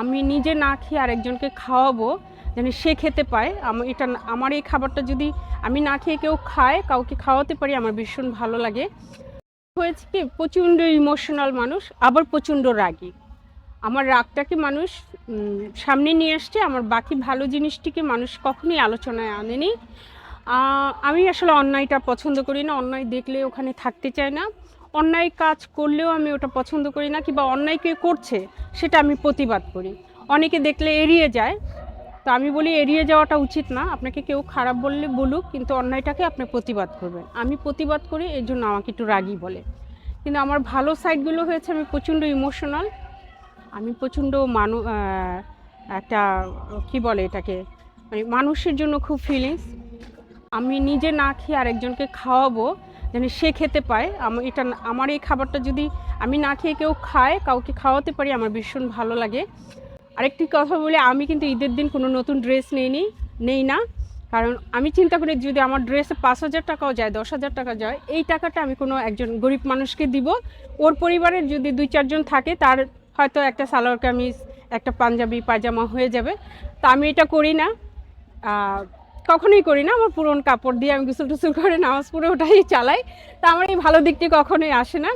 আমি নিজে না খেয়ে আরেকজনকে খাওয়াবো যেন সে খেতে পায়। আমি, এটা আমার এই খাবারটা যদি আমি না খেয়ে কেউ খায়, কাউকে খাওয়াতে পারি, আমার ভীষণ ভালো লাগে। হয়েছে কি, প্রচণ্ড ইমোশনাল মানুষ, আবার প্রচণ্ড রাগী। আমার রাগটাকে মানুষ সামনে নিয়ে আসছে, আমার বাকি ভালো জিনিসটিকে মানুষ কখনোই আলোচনায় আনেনি। আমি আসলে অন্যায়টা পছন্দ করি না। অন্যায় দেখলে ওখানে থাকতে চাই না। অন্যায় কাজ করলেও আমি ওটা পছন্দ করি না কিংবা অন্যায় কে করছে সেটা আমি প্রতিবাদ করি। অনেকে দেখলে এড়িয়ে যায়। তো আমি বলি এড়িয়ে যাওয়াটা উচিত না। আপনাকে কেউ খারাপ বললে বলুক, কিন্তু অন্যায়টাকে আপনি প্রতিবাদ করবেন। আমি প্রতিবাদ করি, এর জন্য আমাকে একটু রাগী বলে। কিন্তু আমার ভালো সাইডগুলো হয়েছে, আমি প্রচণ্ড ইমোশনাল। আমি প্রচণ্ড মানু একটা, কি বলে এটাকে? মানে মানুষের জন্য খুব ফিলিংস আমি নিজে না খেয়ে আরেকজনকে খাওয়াবো যেন সে খেতে পায়। আমার এটা আমার এই খাবারটা যদি আমি না খেয়ে কেউ খায়, কাউকে খাওয়াতে পারি, আমার ভীষণ ভালো লাগে। আরেকটি কথা বলে, আমি কিন্তু ঈদের দিন কোনো নতুন ড্রেস নেইনি, নেই না। কারণ আমি চিন্তা করি যদি আমার ড্রেসে পাঁচ হাজার টাকাও যায়, দশ হাজার টাকা যায়, এই টাকাটা আমি কোনো একজন গরিব মানুষকে দিব। ওর পরিবারের যদি দুই চারজন থাকে, তার হয়তো একটা সালোয়ার কামিজ, একটা পাঞ্জাবি, পায়জামা হয়ে যাবে। তা আমি এটা করি না। কখনোই করি না। আমার পুরনো কাপড় দিয়ে আমি গোসল টুসল করে নামাজ পড়ে ওটাই চালাই। তা আমার এই ভালো দিকটি কখনোই আসে না।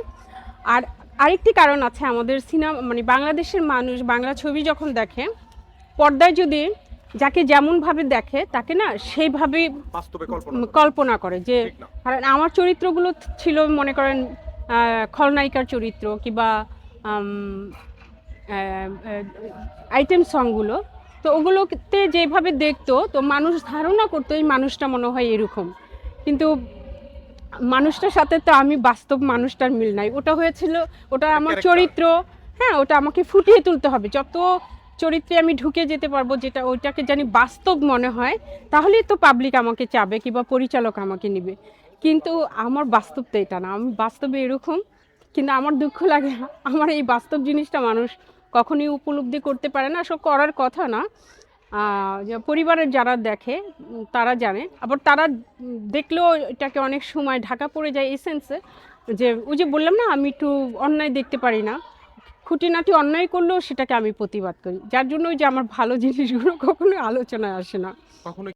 আর আরেকটি কারণ আছে আমাদের সিনেমা মানে বাংলাদেশের মানুষ বাংলা ছবি যখন দেখে পর্দায় যদি যাকে যেমনভাবে দেখে তাকে না সেইভাবেই বাস্তবে কল্পনা করে। যে কারণ আমার চরিত্রগুলো ছিল মনে করেন খলনায়িকার চরিত্র কিংবা আইটেম সংগুলো তো ওগুলোতে যেভাবে দেখতো তো মানুষ ধারণা করতো এই মানুষটা মনে হয় এরকম। কিন্তু মানুষটার সাথে তো আমি বাস্তব মানুষটার মিল নাই। ওটা হয়েছিল ওটা আমার চরিত্র হ্যাঁ ওটা আমাকে ফুটিয়ে তুলতে হবে। যত চরিত্রে আমি ঢুকে যেতে পারব যেটা ওইটাকে জানি বাস্তব মনে হয় তাহলেই তো পাবলিক আমাকে চাবে কিংবা পরিচালক আমাকে নেবে। কিন্তু আমার বাস্তব তো এটা না। আমি বাস্তবে এরকম কিন্তু আমার দুঃখ লাগে আমার এই বাস্তব জিনিসটা মানুষ কখনোই উপলব্ধি করতে পারে না সব করার কথা না। পরিবারের যারা দেখে তারা জানে। আবার তারা দেখলেও এটাকে অনেক সময় ঢাকা পড়ে যায় এই সেন্সে যে ওই যে বললাম না, আমি একটু অন্যায় দেখতে পারি না। খুঁটিনাটি অন্যায় করলেও সেটাকে আমি প্রতিবাদ করি। যার জন্য ওই যে আমার ভালো জিনিসগুলো কখনোই আলোচনায় আসে না। কখনো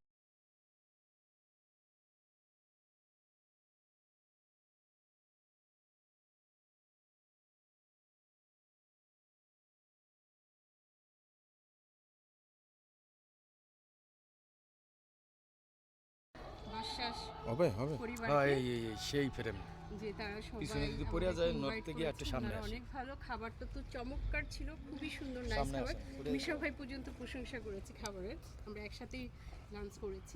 হবে হবে। হ্যাঁ এই এই সেই ফ্রেম যে তারা সবাই পিছনে যদি পড়ে যায়, নর্থ থেকে একটা সামনে আসে। অনেক ভালো খাবারটা তো চমৎকার ছিল খুবই সুন্দর নাইস খাবার। মিশা ভাই পর্যন্ত প্রশংসা করেছি খাবারের। আমরা একসাথেই লাঞ্চ করেছি।